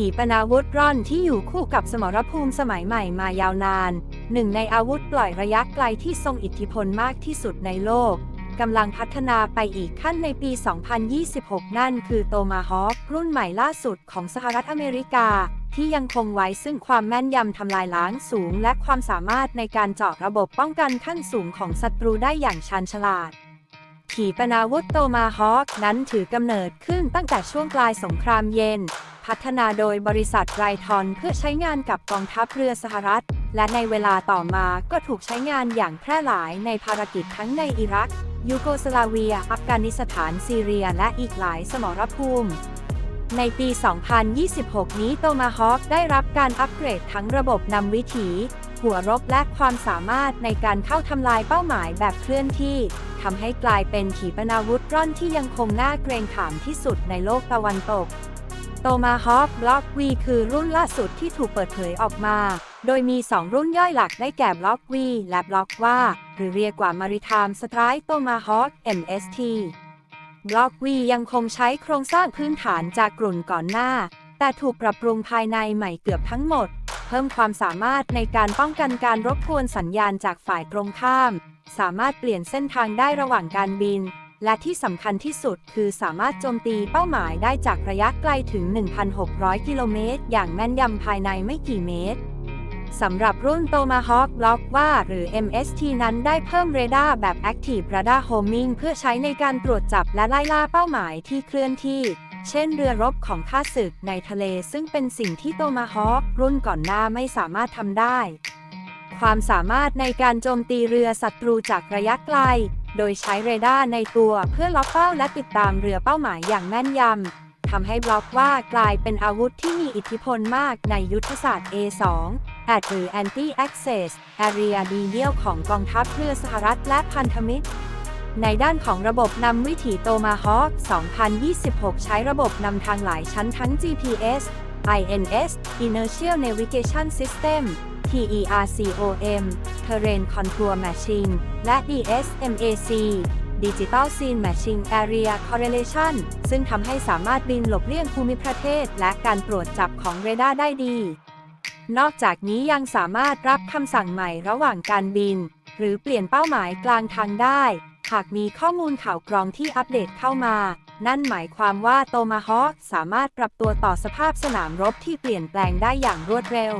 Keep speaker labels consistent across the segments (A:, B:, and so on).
A: ขีปนาวุธร่อนที่อยู่คู่กับสมรภูมิสมัยใหม่มายาวนาน หนึ่งในอาวุธปล่อยระยะไกลที่ทรงอิทธิพลมากที่สุดในโลกกำลังพัฒนาไปอีกขั้นในปี 2026 นั่นคือโตมาฮอ k รุ่นใหม่ล่าสุดของสหรัฐอเมริกา ที่ยังคงไว้ซึ่งความแม่นยำทำลายล้างสูง และความสามารถในการเจาะระบบป้องกันขั้นสูงของศัตรูได้อย่างชาญฉลาด ขีปนาวุธโตมาฮอ k นั้นถือกำเนิดขึ้นตั้งแต่ช่วงปลายสงครามเย็น พัฒนาโดยบริษัทไรทอนเพื่อใช้งานกับกองทัพเรือสหรัฐ และในเวลาต่อมาก็ถูกใช้งานอย่างแพร่หลายในภารกิจทั้งในอิรัก ยูโกสลาเวีย อัฟกานิสถานซีเรีย และอีกหลายสมรภูมิ ในปี 2026 นี้โตมาฮอ k ได้รับการอัปเกรดทั้งระบบนำวิถี หัวรบและความสามารถในการเข้าทำลายเป้าหมายแบบเคลื่อนที่ทำให้กลายเป็นขีปนาวุธร่อนที่ยังคงน่าเกรงขามที่สุดในโลกตะวันตก โตมาฮอ k บล็อก V คือรุ่นล่าสุดที่ถูกเปิดเผยออกมา โดยมี 2 รุ่นย่อยหลักได้แก่บล็อก V และบล็อกว่า หรือเรียกว่า Maritime Strike Tomahawk MST บล็อก V ยังคงใช้โครงสร้างพื้นฐานจากกลุ่นก่อนหน้า แต่ถูกปรับปรุงภายในใหม่เกือบทั้งหมด เพิ่มความสามารถในการป้องกันการรบกวนสัญญาณจากฝ่ายตรงข้าม สามารถเปลี่ยนเส้นทางได้ระหว่างการบิน และที่สำคัญที่สุดคือสามารถโจมตีเป้าหมายได้จากระยะไกลถึง 1,600 กิโลเมตร อย่างแม่นยำภายในไม่กี่เมตร สำหรับรุ่น Tomahawk Block ว่าหรือ MST นั้นได้เพิ่มเรดาร์แบบ Active Radar Homing เพื่อใช้ในการตรวจจับและไล่ล่าเป้าหมายที่เคลื่อนที่ เช่นเรือรบของข้าศึกในทะเล ซึ่งเป็นสิ่งที่ Tomahawk รุ่นก่อนหน้าไม่สามารถทำได้ ความสามารถในการโจมตีเรือศัตรูจากระยะไกล โดยใช้เรดาร์ในตัวเพื่อล็อกเป้าและติดตามเรือเป้าหมายอย่างแม่นยำทำให้บล็อกว่ากลายเป็นอาวุธที่มีอิทธิพลมากในยุทธศาสตร์ A2 AD หรือ Anti-Access Area Denial ของกองทัพเรือสหรัฐและพันธมิตรในด้านของระบบนำวิถีโตมาฮอ k 2026 ใช้ระบบนำทางหลายชั้นทั้ง GPS INS Inertial Navigation System TERCOM Terrain Control Matching และ DSMAC Digital Scene Matching Area Correlation ซึ่งทำให้สามารถบินหลบเลี่ยงภูมิประเทศ และการตรวจจับของเรดาร์ได้ดี นอกจากนี้ยังสามารถรับคำสั่งใหม่ระหว่างการบิน หรือเปลี่ยนเป้าหมายกลางทางได้ หากมีข้อมูลข่าวกรองที่อัปเดตเข้ามา นั่นหมายความว่าโตมาฮอ k สามารถปรับตัวต่อสภาพสนามรบที่เปลี่ยนแปลงได้อย่างรวดเร็ว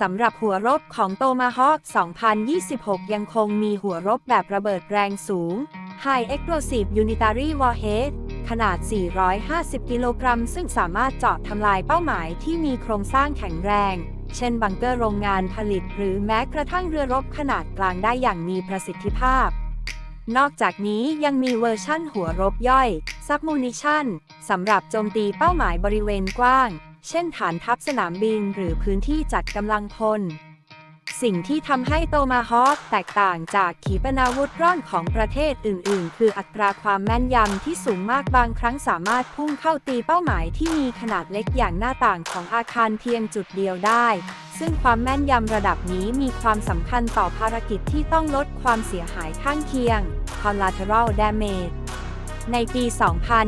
A: สำหรับหัวรบของโตมาฮอ k 2026 ยังคงมีหัวรบแบบระเบิดแรงสูง High Explosive Unitary Warhead ขนาด 450 กิโลกรัม ซึ่งสามารถเจาะทำลายเป้าหมายที่มีโครงสร้างแข็งแรง เช่นบังเกอร์โรงงานผลิต หรือแม้กระทั่งเรือรบขนาดกลางได้อย่างมีประสิทธิภาพ นอกจากนี้ยังมีเวอร์ชั่นหัวรบย่อย Submunition สำหรับโจมตีเป้าหมายบริเวณกว้าง เช่นฐานทัพสนามบินหรือพื้นที่จัดกำลังพล สิ่งที่ทำให้โตมาฮอ k แตกต่างจากขีปนาวุธร่อนของประเทศอื่น ๆ คืออัตราความแม่นยำที่สูงมากบางครั้งสามารถพุ่งเข้าตีเป้าหมายที่มีขนาดเล็กอย่างหน้าต่างของอาคารเพียงจุดเดียวได้ซึ่งความแม่นยำระดับนี้มีความสำคัญต่อภารกิจที่ต้องลดความเสียหายข้างเคียง collateral damage ในปี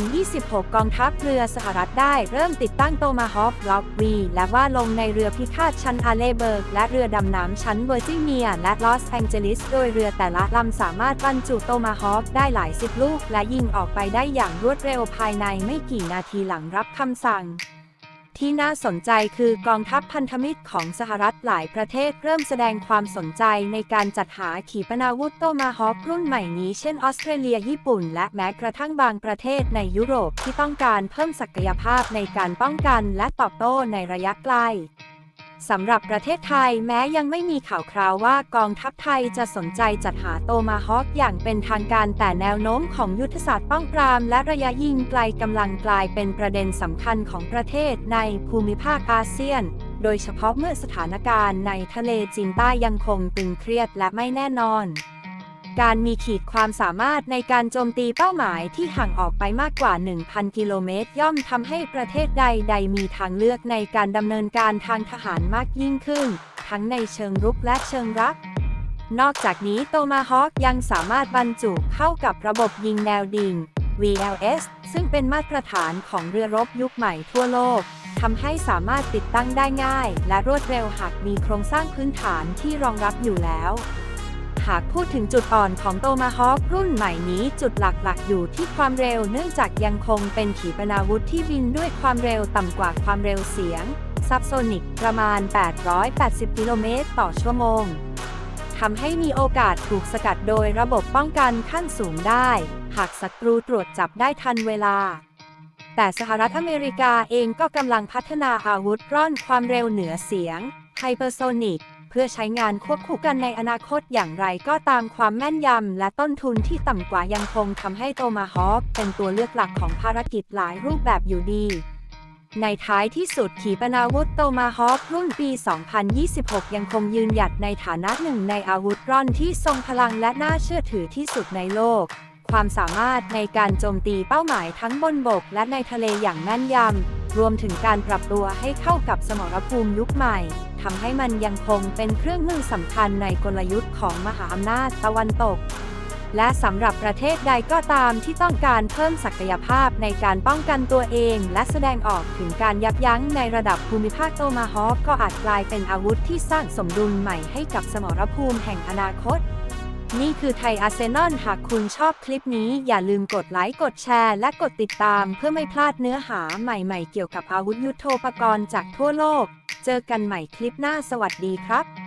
A: 2026 กองทัพเรือสหรัฐได้เริ่มติดตั้งโตมาฮอฟล็อกวีและว่าลงในเรือพิฆาตชั้นอาเลเบิร์ก และเรือดำน้ำชั้นเวอร์จิเนีย และลอสแองเจลิส โดยเรือแต่ละลำสามารถบรรจุโตมาฮอฟได้หลายสิบลูก และยิงออกไปได้อย่างรวดเร็วภายในไม่กี่นาทีหลังรับคำสั่ง ที่น่าสนใจคือกองทัพพันธมิตรของสหรัฐหลายประเทศเริ่มแสดงความสนใจในการจัดหาขีปนาวุธโตมาฮอกรุ่นใหม่นี้เช่นออสเตรเลียญี่ปุ่น และแม้กระทั่งบางประเทศในยุโรปที่ต้องการเพิ่มศักยภาพในการป้องกันและตอบโต้ในระยะไกล สำหรับประเทศไทยแม้ยังไม่มีข่าวคราวว่ากองทัพไทยจะสนใจจัดหาโตมาฮอคอย่างเป็นทางการแต่แนวโน้มของยุทธศาสตร์ป้องปราม และระยะยิงไกลกำลังกลายเป็นประเด็นสำคัญของประเทศในภูมิภาคอาเซียน โดยเฉพาะเมื่อสถานการณ์ในทะเลจีนใต้ยังคงตึงเครียดและไม่แน่นอน การมีขีดความสามารถในการโจมตีเป้าหมายที่ห่างออกไปมากกว่า 1,000 กิโลเมตร ย่อมทำให้ประเทศใดๆมีทางเลือกในการดำเนินการทางทหารมากยิ่งขึ้น ทั้งในเชิงรุกและเชิงรับนอกจากนี้โตมาฮอ k ยังสามารถบรรจุเข้ากับระบบยิงแนวดิ่ง VLS ซึ่งเป็นมาตรฐานของเรือรบยุคใหม่ทั่วโลกทำให้สามารถติดตั้งได้ง่าย และรวดเร็วหากมีโครงสร้างพื้นฐานที่รองรับอยู่แล้ว หากพูดถึงจุดอ่อนของโตมาฮอ k รุ่นใหม่นี้จุดหลักๆ อยู่ที่ความเร็วเนื่องจากยังคงเป็นขีปนาวุธที่บินด้วยความเร็วต่ำกว่าความเร็วเสียง ซับโซนิกประมาณ 880 กิโลเมตรต่อชั่วโมงทำให้มีโอกาสถูกสกัดโดยระบบป้องกันขั้นสูงได้ หากศัตรูตรวจจับได้ทันเวลา แต่สหรัฐอเมริกาเองก็กำลังพัฒนาอาวุธร่อนความเร็วเหนือเสียง ไฮเปอร์โซนิกเพื่อใช้งานควบคู่กันในอนาคตอย่างไรก็ตามความแม่นยำและต้นทุนที่ต่ำกว่ายังคงทำให้โตมาฮอ k เป็นตัวเลือกหลักของภารกิจหลายรูปแบบอยู่ดีในท้ายที่สุดขีปนาวุธโตมาฮอ k รุ่นปี 2026 ยังคงยืนหยัดในฐานะหนึ่งในอาวุธร่อนที่ทรงพลังและน่าเชื่อถือที่สุดในโลก ความสามารถในการโจมตีเป้าหมายทั้งบนบกและในทะเลอย่างแม่นยำ รวมถึงการปรับตัวให้เข้ากับสมรภูมิยุคใหม่ ทำให้มันยังคงเป็นเครื่องมือสำคัญในกลยุทธ์ของมหาอำนาจตะวันตก และสำหรับประเทศใดก็ตามที่ต้องการเพิ่มศักยภาพในการป้องกันตัวเอง และแสดงออกถึงการยับยั้งในระดับภูมิภาคโตมาฮอฟก็อาจกลายเป็นอาวุธที่สร้างสมดุลใหม่ให้กับสมรภูมิแห่งอนาคต นี่คือไทยอาร์เซนอลหากคุณชอบคลิปนี้อย่าลืมกดไลค์ กดแชร์ และกดติดตามเพื่อไม่พลาดเนื้อหาใหม่ๆ เกี่ยวกับอาวุธยุโทโธปกรณ์จากทั่วโลก เจอกันใหม่คลิปหน้าสวัสดีครับ